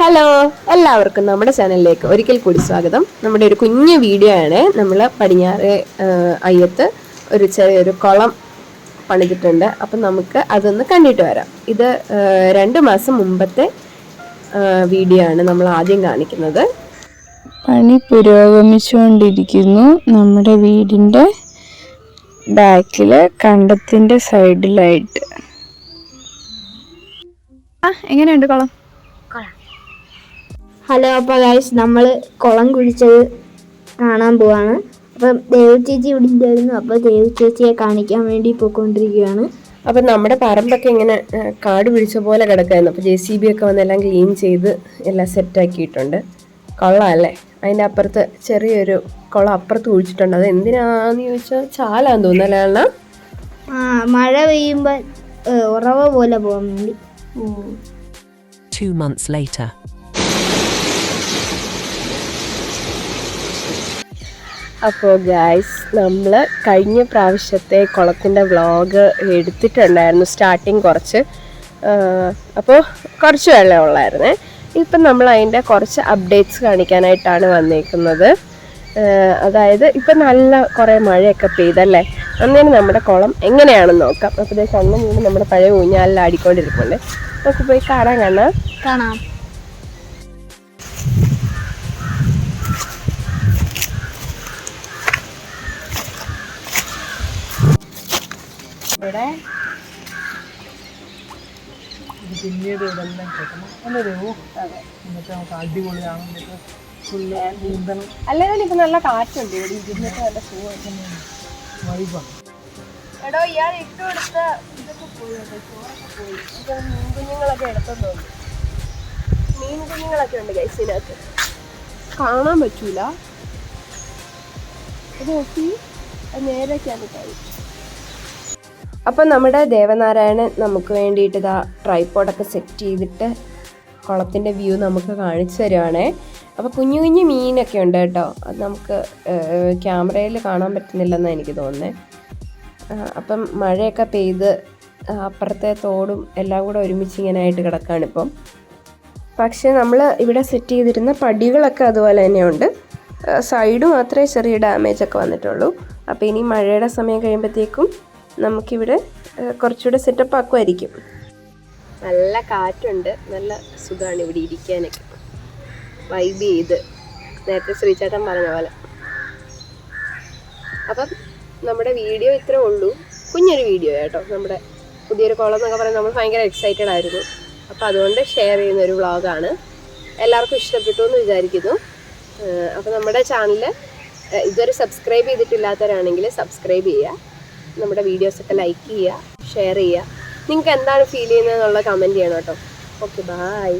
Hello എല്ലാവർക്കും നമ്മുടെ ചാനലിലേക്ക് ഒരിക്കൽ കൂടി സ്വാഗതം. നമ്മുടെ ഒരു കുഞ്ഞു വീഡിയോ ആണ്. നമ്മൾ പടിഞ്ഞാറ് അയ്യത്ത് ഒരു ചെറിയൊരു കുളം പണിതിട്ടുണ്ട്. അപ്പം നമുക്ക് അതൊന്ന് കണ്ടിട്ട് വരാം. ഇത് രണ്ട് മാസം മുമ്പത്തെ വീഡിയോ ആണ് നമ്മൾ ആദ്യം കാണിക്കുന്നത്. പണി പുരോഗമിച്ചുകൊണ്ടിരിക്കുന്നു. നമ്മുടെ വീടിന്റെ ബാക്കിൽ കണ്ടത്തിന്റെ സൈഡിലായിട്ട്. ആ എങ്ങനെയുണ്ട് കുളം? ഹലോ അപ്പോൾ ഗൈസ് നമ്മൾ കുളം കുഴിച്ചത് കാണാൻ പോവാണ്. അപ്പം ദേവ ചേച്ചി ഇവിടെ ഉണ്ടായിരുന്നു അപ്പോൾ ദേവ ചേച്ചിയെ കാണിക്കാൻ വേണ്ടി പോയിക്കൊണ്ടിരിക്കുകയാണ്. അപ്പം നമ്മുടെ പറമ്പൊക്കെ ഇങ്ങനെ കാട് പിടിച്ച പോലെ കിടക്കായിരുന്നു. അപ്പോൾ ജെ സി ബി ഒക്കെ വന്നെല്ലാം ക്ലീൻ ചെയ്ത് എല്ലാം സെറ്റാക്കിയിട്ടുണ്ട് കൊള്ളാമല്ലേ അതിന്റെ അപ്പുറത്ത് ചെറിയൊരു കുളം അപ്പുറത്ത് കുഴിച്ചിട്ടുണ്ട്. അത് എന്തിനാന്ന് ചോദിച്ചാൽ ചാലാന്ന് തോന്നുന്നല്ലേ അണ്ണാ? മഴ പെയ്യുമ്പോൾ ഉറവ പോലെ പോകാൻ വേണ്ടി. Two months later. അപ്പോൾ ഗായ്സ് നമ്മൾ കഴിഞ്ഞ പ്രാവശ്യത്തെ കുളത്തിന്റെ വ്ളോഗ് എടുത്തിട്ടുണ്ടായിരുന്നു സ്റ്റാർട്ടിങ് കുറച്ച്. അപ്പോൾ കുറച്ച് വെള്ളം ഉള്ളായിരുന്നേ. ഇപ്പം നമ്മൾ അതിന്റെ കുറച്ച് അപ്ഡേറ്റ്സ് കാണിക്കാനായിട്ടാണ് വന്നേക്കുന്നത്. അതായത് ഇപ്പം നല്ല കുറേ മഴയൊക്കെ പെയ്തല്ലേ? അന്നേരം നമ്മുടെ കുളം എങ്ങനെയാണെന്ന് നോക്കാം. അപ്പോൾ കണ്ണു നമ്മുടെ പഴയ ഊഞ്ഞാലിൽ ആടിക്കൊണ്ടിരിക്കുന്നുണ്ട് നമുക്ക് പോയി കാണാൻ കാണാം കാണാം. ഇവിടെ. അല്ലെങ്കിൽ ഇപ്പൊ നല്ല കാറ്റുണ്ട്. ഇവിടെ ഇരുന്നിട്ട് നല്ല സുഖം എടോ ഇയാൾ ഇട്ട് കൊടുത്ത ഇതൊക്കെ പോയി. ചോറൊക്കെ പോയി. ഇത് മീൻ കുഞ്ഞുങ്ങളൊക്കെ മീൻ കുഞ്ഞുങ്ങളൊക്കെ ഉണ്ട് ഗൈസിനകത്ത് കാണാൻ പറ്റൂല. ഇത് നോക്കി. നേരൊക്കെയാണ് കഴിച്ചു അപ്പം നമ്മുടെ ദേവനാരായണൻ നമുക്ക് വേണ്ടിയിട്ട് ഇതാ ട്രൈപ്പോഡൊക്കെ സെറ്റ് ചെയ്തിട്ട് കുളത്തിന്റെ വ്യൂ നമുക്ക് കാണിച്ചു തരുവാണേ. അപ്പോൾ കുഞ്ഞു കുഞ്ഞു മീനൊക്കെ ഉണ്ട് കേട്ടോ. അത് നമുക്ക് ക്യാമറയിൽ കാണാൻ പറ്റുന്നില്ലെന്നാണ് എനിക്ക് തോന്നുന്നത് അപ്പം മഴയൊക്കെ പെയ്ത് അപ്പുറത്തെ തോടും എല്ലാം കൂടെ ഒരുമിച്ച് ഇങ്ങനെ ആയിട്ട് ഇപ്പം. പക്ഷേ നമ്മൾ ഇവിടെ സെറ്റ് ചെയ്തിരുന്ന പടികളൊക്കെ അതുപോലെ തന്നെയുണ്ട്. സൈഡ് മാത്രമേ ചെറിയ ഡാമേജ് ഒക്കെ വന്നിട്ടുള്ളൂ. അപ്പോൾ ഇനി മഴയുടെ സമയം കഴിയുമ്പോഴത്തേക്കും നമുക്കിവിടെ കുറച്ചുകൂടെ സെറ്റപ്പ് ആക്കുമായിരിക്കും നല്ല കാറ്റുണ്ട്. നല്ല സുഖമാണ് ഇവിടെ ഇരിക്കാനൊക്കെ. വൈബ് ചെയ്ത്. നേരത്തെ ശ്രീചേട്ടൻ പറഞ്ഞ പോലെ. അപ്പം നമ്മുടെ വീഡിയോ ഇത്രേ ഉള്ളൂ. കുഞ്ഞൊരു വീഡിയോ കേട്ടോ. നമ്മുടെ പുതിയൊരു കോളം എന്നൊക്കെ പറയുന്നത് നമ്മൾ ഭയങ്കര എക്സൈറ്റഡ് ആയിരുന്നു. അപ്പോൾ അതുകൊണ്ട് ഷെയർ ചെയ്യുന്ന ഒരു വ്ളോഗാണ് എല്ലാവർക്കും ഇഷ്ടപ്പെട്ടു എന്ന് വിചാരിക്കുന്നു. അപ്പോൾ നമ്മുടെ ചാനൽ ഇതുവരെ സബ്സ്ക്രൈബ് ചെയ്തിട്ടില്ലാത്തവരാണെങ്കിൽ സബ്സ്ക്രൈബ് ചെയ്യുക. നമ്മുടെ വീഡിയോസൊക്കെ ലൈക്ക് ചെയ്യുക ഷെയർ ചെയ്യുക. നിങ്ങൾക്ക് എന്താണ് ഫീൽ ചെയ്യുന്നത് എന്നുള്ള കമന്റ് ചെയ്യണം കേട്ടോ. Okay bye